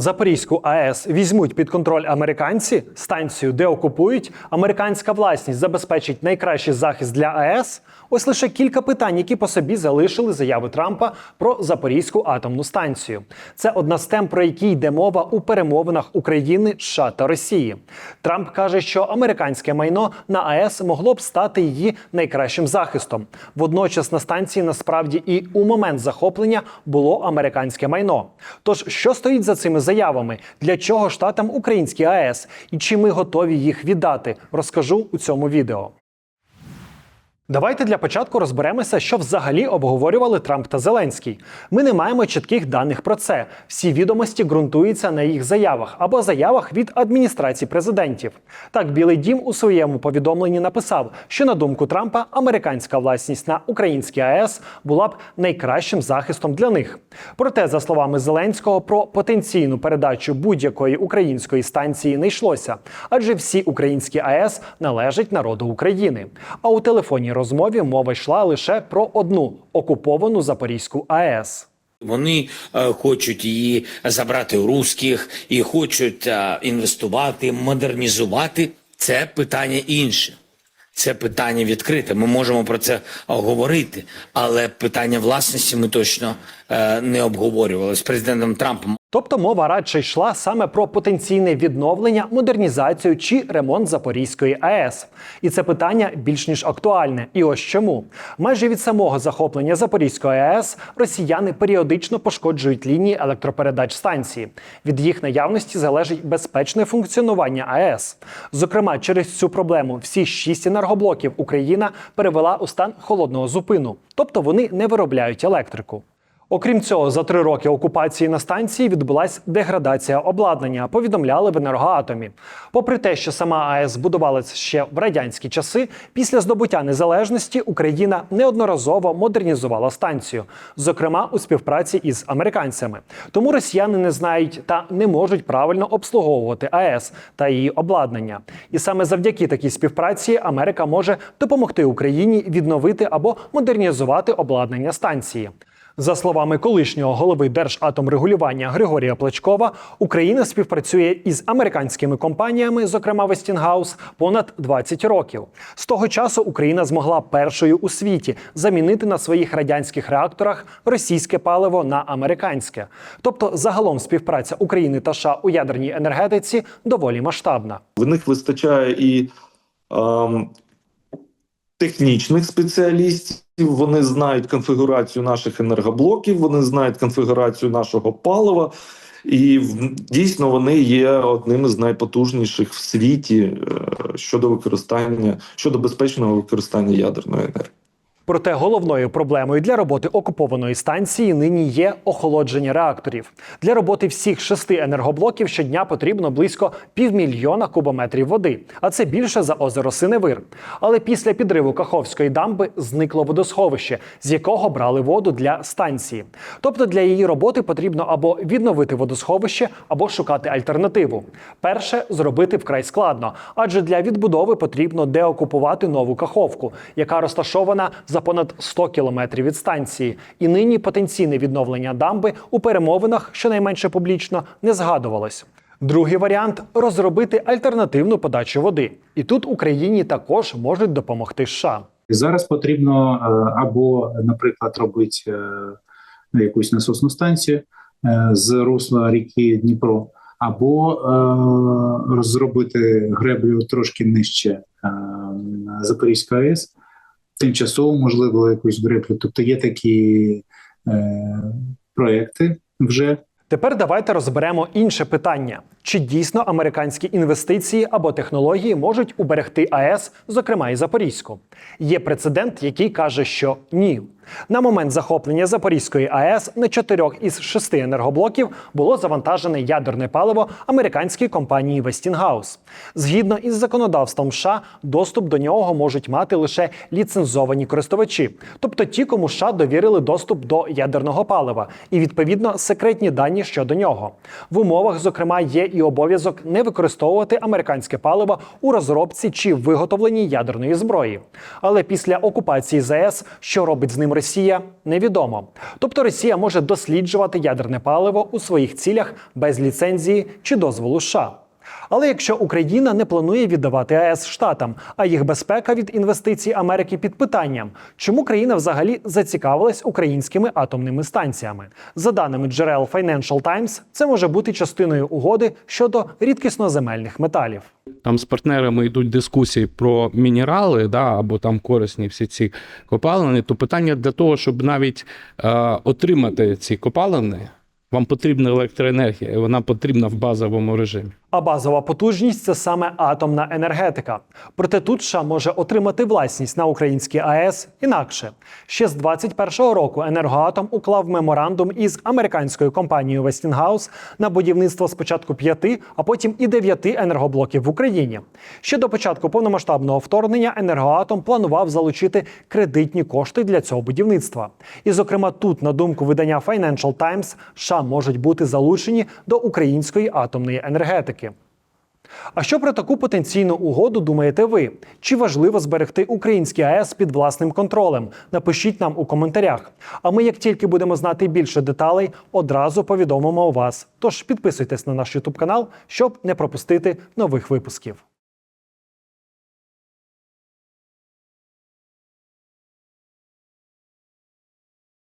Запорізьку АЕС візьмуть під контроль американці, станцію деокупують, американська власність забезпечить найкращий захист для АЕС. Ось лише кілька питань, які по собі залишили заяви Трампа про Запорізьку атомну станцію. Це одна з тем, про які йде мова у перемовинах України, США та Росії. Трамп каже, що американське майно на АЕС могло б стати її найкращим захистом. Водночас на станції насправді і у момент захоплення було американське майно. Тож, що стоїть за цими заявами? Для чого штатам українські АЕС? І чи ми готові їх віддати? Розкажу у цьому відео. Давайте для початку розберемося, що взагалі обговорювали Трамп та Зеленський. Ми не маємо чітких даних про це. Всі відомості ґрунтуються на їх заявах або заявах від адміністрації президентів. Так, Білий Дім у своєму повідомленні написав, що на думку Трампа американська власність на українській АЕС була б найкращим захистом для них. Проте, за словами Зеленського, про потенційну передачу будь-якої української станції не йшлося, адже всі українські АЕС належать народу України. А у телефонній розмові мова йшла лише про одну окуповану Запорізьку АЕС. Вони е, хочуть її забрати у русських і хочуть е, інвестувати, модернізувати. Це питання інше. Це питання відкрите. Ми можемо про це говорити, але питання власності ми точно е, не обговорювали з президентом Трампом. Тобто мова радше йшла саме про потенційне відновлення, модернізацію чи ремонт Запорізької АЕС. І це питання більш ніж актуальне. І ось чому майже від самого захоплення Запорізької АЕС росіяни періодично пошкоджують лінії електропередач станції. Від їх наявності залежить безпечне функціонування АЕС. Зокрема, через цю проблему всі шість енергоблоків Україна перевела у стан холодного зупину, тобто вони не виробляють електрику. Окрім цього, за три роки окупації на станції відбулася деградація обладнання, повідомляли в енергоатомі. Попри те, що сама АЕС будувалася ще в радянські часи, після здобуття незалежності Україна неодноразово модернізувала станцію, зокрема у співпраці із американцями. Тому росіяни не знають та не можуть правильно обслуговувати АЕС та її обладнання. І саме завдяки такій співпраці Америка може допомогти Україні відновити або модернізувати обладнання станції. За словами колишнього голови Держатомрегулювання Григорія Плечкова, Україна співпрацює із американськими компаніями, зокрема Westinghouse, понад 20 років. З того часу Україна змогла першою у світі замінити на своїх радянських реакторах російське паливо на американське. Тобто, загалом співпраця України та США у ядерній енергетиці доволі масштабна. В них вистачає і ем, технічних спеціалістів. Вони знають конфігурацію наших енергоблоків, вони знають конфігурацію нашого палива, і дійсно вони є одним із найпотужніших в світі е, щодо використання щодо безпечного використання ядерної енергії. Проте головною проблемою для роботи окупованої станції нині є охолодження реакторів. Для роботи всіх шести енергоблоків щодня потрібно близько півмільйона кубометрів води, а це більше за озеро Синевир. Але після підриву Каховської дамби зникло водосховище, з якого брали воду для станції. Тобто для її роботи потрібно або відновити водосховище, або шукати альтернативу. Перше зробити вкрай складно, адже для відбудови потрібно деокупувати нову каховку, яка розташована за понад 100 кілометрів від станції. І нині потенційне відновлення дамби у перемовинах, щонайменше публічно, не згадувалось. Другий варіант розробити альтернативну подачу води. І тут Україні також можуть допомогти США. Зараз потрібно е, або, наприклад, робити е, ну, якусь насосну станцію е, з русла ріки Дніпро, або розробити греблю трошки нижче Запорізької АЕС, тимчасово, можливо, якусь греблю. Тобто є такі е, проекти вже. Тепер давайте розберемо інше питання: чи дійсно американські інвестиції або технології можуть уберегти АЕС, зокрема і Запорізьку? Є прецедент, який каже, що ні. На момент захоплення Запорізької АЕС на чотирьох із шести енергоблоків було завантажене ядерне паливо американської компанії Westinghouse. Згідно із законодавством США, доступ до нього можуть мати лише ліцензовані користувачі, тобто ті, кому США довірили доступ до ядерного палива, і відповідно секретні дані щодо нього. В умовах, зокрема, є і і обов'язок не використовувати американське паливо у розробці чи виготовленні ядерної зброї. Але після окупації ЗС, що робить з ним Росія, невідомо. Тобто Росія може досліджувати ядерне паливо у своїх цілях без ліцензії чи дозволу США. Але якщо Україна не планує віддавати АЕС штатам, а їх безпека від інвестицій Америки під питанням, чому країна взагалі зацікавилась українськими атомними станціями? За даними джерел Financial Times, це може бути частиною угоди щодо рідкісноземельних металів. Там з партнерами йдуть дискусії про мінерали, да, або там корисні всі ці копалини, то питання для того, щоб навіть е, отримати ці копалини, вам потрібна електроенергія, і вона потрібна в базовому режимі. А базова потужність це саме атомна енергетика. Проте тут США може отримати власність на українські АЕС інакше. Ще з 21-го року енергоатом уклав меморандум із американською компанією Westinghouse на будівництво спочатку п'яти, а потім і дев'яти енергоблоків в Україні. Ще до початку повномасштабного вторгнення енергоатом планував залучити кредитні кошти для цього будівництва. І, зокрема, тут, на думку видання Financial Times, США можуть бути залучені до української атомної енергетики. А що про таку потенційну угоду думаєте ви? Чи важливо зберегти український АЕС під власним контролем? Напишіть нам у коментарях. А ми, як тільки будемо знати більше деталей, одразу повідомимо вас. Тож підписуйтесь на наш YouTube канал, щоб не пропустити нових випусків.